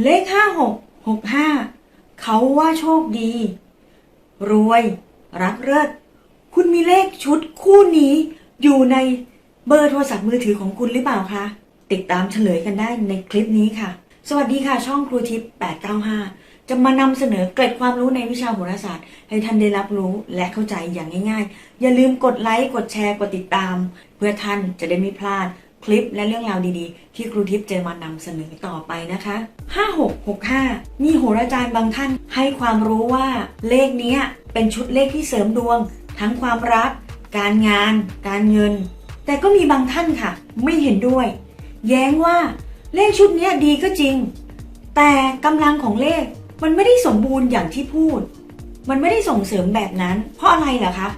เลขห้าหกหกห้าเขาว่าโชคดี รวย รักเลิศคุณมีเลขชุดคู่นี้อยู่ในเบอร์โทรศัพท์มือถือของคุณหรือเปล่าคะ ติดตามเฉลยกันได้ในคลิปนี้ค่ะ สวัสดีค่ะ ช่องครูทิพย์895 จะมานำเสนอเกร็ดความรู้ในวิชาโหราศาสตร์ ให้ท่านได้รับรู้และเข้าใจอย่างง่าย ๆ อย่าลืมกดไลค์กดแชร์กดติดตาม เพื่อท่านจะได้ไม่พลาด คลิปและเรื่องราวดีๆ ที่ครูทิพย์จะมานำเสนอต่อไปนะคะ 5665 มีโหราจารย์บางท่านให้ความรู้ว่าเลขนี้เป็นชุดเลขที่เสริมดวง ทั้งความรัก การงาน การเงิน แต่ก็มีบางท่านค่ะ ไม่เห็นด้วย แย้งว่าเลขชุดนี้ดีก็จริง แต่กำลังของเลขมันไม่ได้สมบูรณ์อย่างที่พูด มันไม่ได้ส่งเสริมแบบนั้น เพราะอะไรเหรอคะ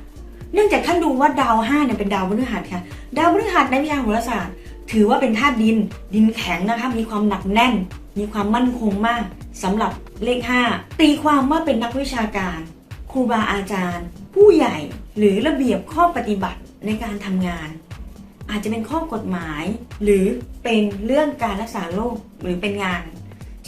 เนื่องจากท่านดูว่าดาวห้าเนี่ยเป็นดาวพฤหัสค่ะ ดาวพฤหัสในวิชาโหราศาสตร์ ถือว่าเป็นธาตุดิน ดินแข็งนะคะ มีความหนักแน่น มีความมั่นคงมากสำหรับเลข 5 ตีความว่าเป็นนักวิชาการ ครูบาอาจารย์ ผู้ใหญ่หรือระเบียบข้อปฏิบัติในการทำงาน อาจจะเป็นข้อกฎหมาย หรือเป็นเรื่องการรักษาโรคหรือเป็นงาน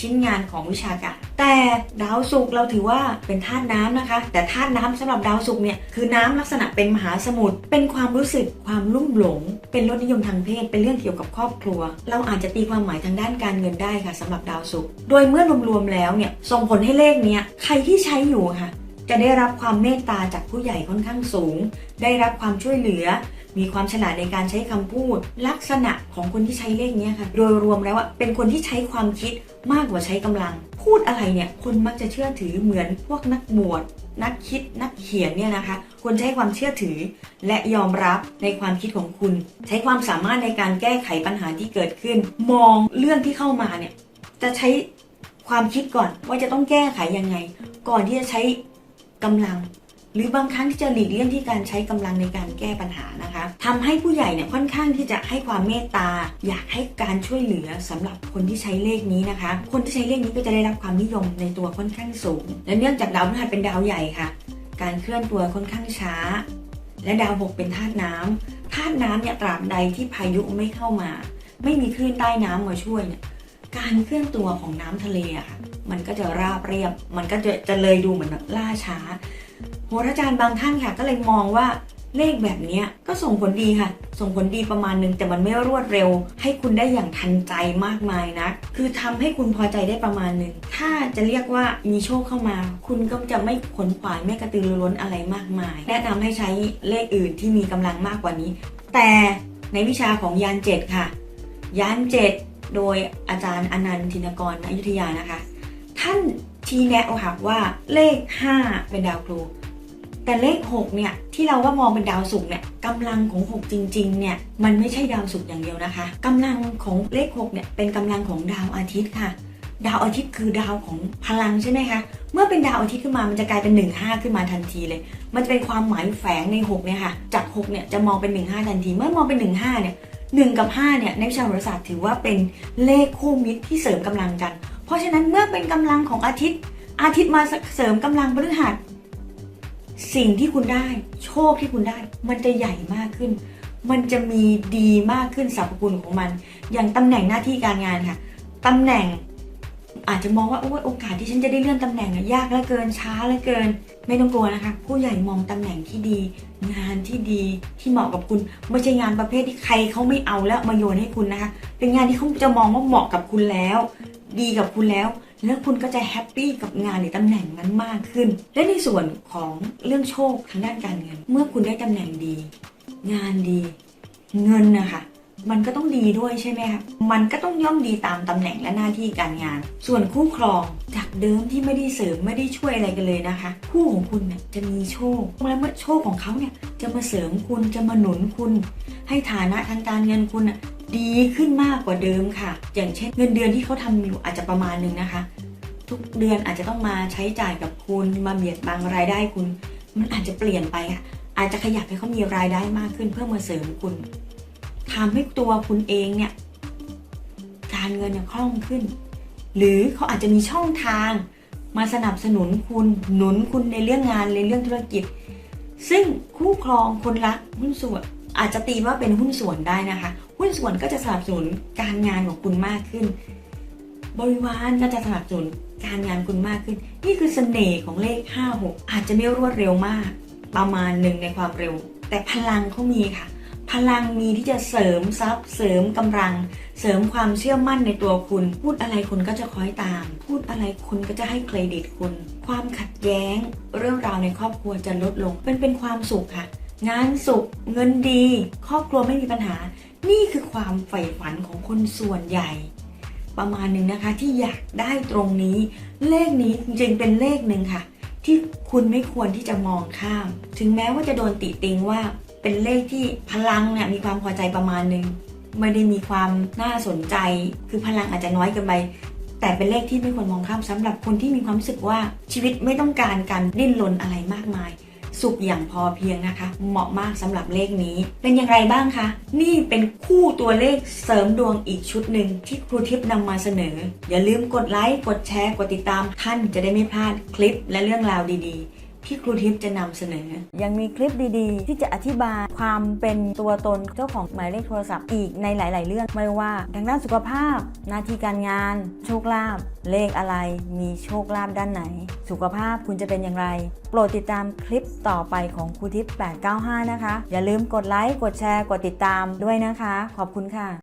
ชิ้นงานของวิชาการแต่ดาวศุกร์เราถือว่าเป็นธาตุน้ำนะคะ แต่ธาตุน้ำสำหรับดาวศุกร์เนี่ยคือน้ำลักษณะเป็นมหาสมุทรเป็นความรู้สึกความลุ่มหลง เป็นรสนิยมทางเพศเป็นเรื่องเกี่ยวกับครอบครัว เราอาจจะตีความหมายทางด้านการเงินได้ค่ะสำหรับดาวศุกร์โดยเมื่อรวมๆแล้วเนี่ยส่งผลให้เลขเนี้ยใครที่ใช้อยู่ค่ะ จะได้รับความเมตตาจากผู้ใหญ่ค่อนข้างสูง ได้รับความช่วยเหลือ มีความฉลาดในการใช้คำพูด ลักษณะของคนที่ใช้เลขเนี้ยค่ะ โดยรวมแล้วเป็นคนที่ใช้ความคิดมากกว่าใช้กำลัง พูดอะไรเนี่ย คนมักจะเชื่อถือเหมือนพวกนักบวชนักคิดนักเขียนเนี่ยนะคะ ควรใช้ความเชื่อถือ และยอมรับในความคิดของคุณ ใช้ความสามารถในการแก้ไขปัญหาที่เกิดขึ้น มองเรื่องที่เข้ามาเนี่ยจะใช้ความคิดก่อนว่าจะต้องแก้ไขยังไง ก่อนที่จะใช้ กำลัง หรือบางครั้งที่จะหลีกเลี่ยงที่การใช้กำลังในการแก้ปัญหานะคะทำให้ผู้ใหญ่เนี่ยค่อนข้างที่จะให้ความเมตตา อยากให้การช่วยเหลือสำหรับคนที่ใช้เลขนี้นะคะ คนที่ใช้เลขนี้ก็จะได้รับความนิยมในตัวค่อนข้างสูง และเนื่องจากดาวพฤหัสเป็นดาวใหญ่ค่ะ การเคลื่อนตัวค่อนข้างช้า และดาวหกเป็นธาตุน้ำธาตุน้ำเนี่ยตราบใดที่พายุไม่เข้ามา ไม่มีคลื่นใต้น้ำมาช่วยเนี่ย การเคลื่อนตัวของน้ำทะเลอะค่ะมันก็จะราบเรียบ มันก็จะจะเลยดูเหมือนล่าช้าโหราจารย์บางท่านค่ะ ก็เลยมองว่าเลขแบบนี้ก็ส่งผลดีค่ะ ส่งผลดีประมาณนึง แต่มันไม่รวดเร็ว ให้คุณได้อย่างทันใจมากมายนะ คือทำให้คุณพอใจได้ประมาณนึง ถ้าจะเรียกว่ามีโชคเข้ามา คุณก็จะไม่ขนขวายไม่กระตือรือร้นอะไรมากมาย แนะนำให้ใช้เลขอื่นที่มีกำลังมากกว่านี้ แต่ในวิชาของยานเจ็ดค่ะ ยานเจ็ด โดยอาจารย์อนันต์ธินกรณอยุธยานะคะ ท่านชี้แนะเอาค่ะว่าเลข 5 เป็นดาวครู แต่เลข 6 เนี่ย ที่เราว่ามองเป็นดาวศุกร์เนี่ยกำลังของ 6 จริง ๆ เนี่ย มันไม่ใช่ดาวศุกร์อย่างเดียวนะคะกำลังของเลข 6 เนี่ยเป็นกำลังของดาวอาทิตย์ค่ะ ดาวอาทิตย์คือดาวของพลังใช่ไหมคะเมื่อเป็นดาวอาทิตย์ขึ้นมามันจะกลายเป็น 1 5 ขึ้นมาทันทีเลย มันจะเป็นความหมายแฝงใน 6 เนี่ยค่ะจาก 6 เนี่ยจะมองเป็น 1 5 ทันที เมื่อมองเป็น 1 5 เนี่ย 1 กับ 5 เนี่ยในวิชาโหราศาสตร์ถือว่าเป็นเลขคู่มิตรที่เสริมกำลังกัน เพราะฉะนั้นเมื่อเป็นกำลังของอาทิตย์ อาทิตย์มาเสริมกำลังพฤหัส สิ่งที่คุณได้ โชคที่คุณได้ มันจะใหญ่มากขึ้น มันจะมีดีมากขึ้นสรรพคุณของมัน อย่างตำแหน่งหน้าที่การงานค่ะตำแหน่ง อาจจะมองว่าโอ้โอกาสที่ฉันจะได้เลื่อนตำแหน่งอะยากเหลือเกินช้าเหลือเกิน ไม่ต้องกลัวนะคะ ผู้ใหญ่มองตำแหน่งที่ดี งานที่ดีที่เหมาะกับคุณไม่ใช่งานประเภทที่ใครเขาไม่เอาแล้วมาโยนให้คุณนะคะ เป็นงานที่เขาจะมองว่าเหมาะกับคุณแล้ว ดีกับคุณแล้วแล้วคุณก็จะแฮปปี้กับงานหรือตำแหน่งนั้นมากขึ้น และในส่วนของเรื่องโชคทางด้านการเงิน เมื่อคุณได้ตำแหน่งดี งานดี เงินนะคะ มันก็ต้องดีด้วยใช่ไหมคะมันก็ต้องย่อมดีตามตำแหน่งและหน้าที่การงาน ส่วนคู่ครองจากเดิมที่ไม่ได้เสริมไม่ได้ช่วยอะไรกันเลยนะคะ คู่ของคุณเนี่ยจะมีโชคและเมื่อโชคของเขาเนี่ยจะมาเสริมคุณจะมาหนุนคุณ ให้ฐานะทางการเงินคุณน่ะดีขึ้นมากกว่าเดิมค่ะ อย่างเช่นเงินเดือนที่เขาทำอยู่อาจจะประมาณหนึ่งนะคะ ทุกเดือนอาจจะต้องมาใช้จ่ายกับคุณมาเบียดบังรายได้คุณ มันอาจจะเปลี่ยนไปค่ะอาจจะขยับให้เขามีรายได้มากขึ้นเพื่อมาเสริมคุณ ทำให้ตัวคุณเองเนี่ยการเงินเนี่ยคล่องขึ้น หรือเขาอาจจะมีช่องทางมาสนับสนุนคุณหนุนคุณในเรื่องงานในเรื่องธุรกิจ ซึ่งคู่ครองคนรักหุ้นส่วนอาจจะตีว่าเป็นหุ้นส่วนได้นะคะ หุ้นส่วนก็จะสนับสนุนการงานของคุณมากขึ้น บริวารก็จะสนับสนุนการงานคุณมากขึ้น นี่คือเสน่ห์ของเลข 56 อาจจะไม่รวดเร็วมาก ประมาณหนึ่งในความเร็ว แต่พลังเขามีค่ะ พลังมีที่จะเสริมทรัพย์ เสริมกำลัง เสริมความเชื่อมั่นในตัวคุณ พูดอะไรคนก็จะคอยตาม พูดอะไรคนก็จะให้เครดิตคุณ ความขัดแย้ง เรื่องราวในครอบครัวจะลดลงเป็นเป็นความสุขค่ะ งานสุข เงินดี ครอบครัวไม่มีปัญหา นี่คือความใฝ่ฝันของคนส่วนใหญ่ ประมาณหนึ่งนะคะที่อยากได้ตรงนี้ เลขนี้จริงๆเป็นเลขหนึ่งค่ะ ที่คุณไม่ควรที่จะมองข้าม ถึงแม้ว่าจะโดนติติงว่า เป็นเลขที่พลังเนี่ยมีความพอใจประมาณหนึ่งไม่ได้มีความน่าสนใจ คือพลังอาจจะน้อยเกินไปแต่เป็นเลขที่ไม่ควรมองข้ามสำหรับคนที่มีความรู้สึกว่าชีวิตไม่ต้องการการดิ้นรนอะไรมากมาย สุขอย่างพอเพียงนะคะ เหมาะมากสำหรับเลขนี้ เป็นอย่างไรบ้างคะ นี่เป็นคู่ตัวเลขเสริมดวงอีกชุดหนึ่งที่ครูทิพย์นำมาเสนอ อย่าลืมกดไลค์กดแชร์กดติดตามท่านจะได้ไม่พลาดคลิปและเรื่องราวดีๆ ที่ครูทิพย์จะนำเสนอ ยังมีคลิปดีๆ ที่จะอธิบายความเป็นตัวตนเจ้าของหมายเลขโทรศัพท์อีกในหลาย ๆ เรื่อง ไม่ว่าทางด้านสุขภาพ หน้าที่การงาน โชคลาภเลขอะไร มีโชคลาภด้านไหน สุขภาพคุณจะเป็นอย่างไร โปรดติดตามคลิปต่อไปของครูทิพย์895 นะคะ อย่าลืมกดไลค์กดแชร์กดติดตามด้วยนะคะ ขอบคุณค่ะ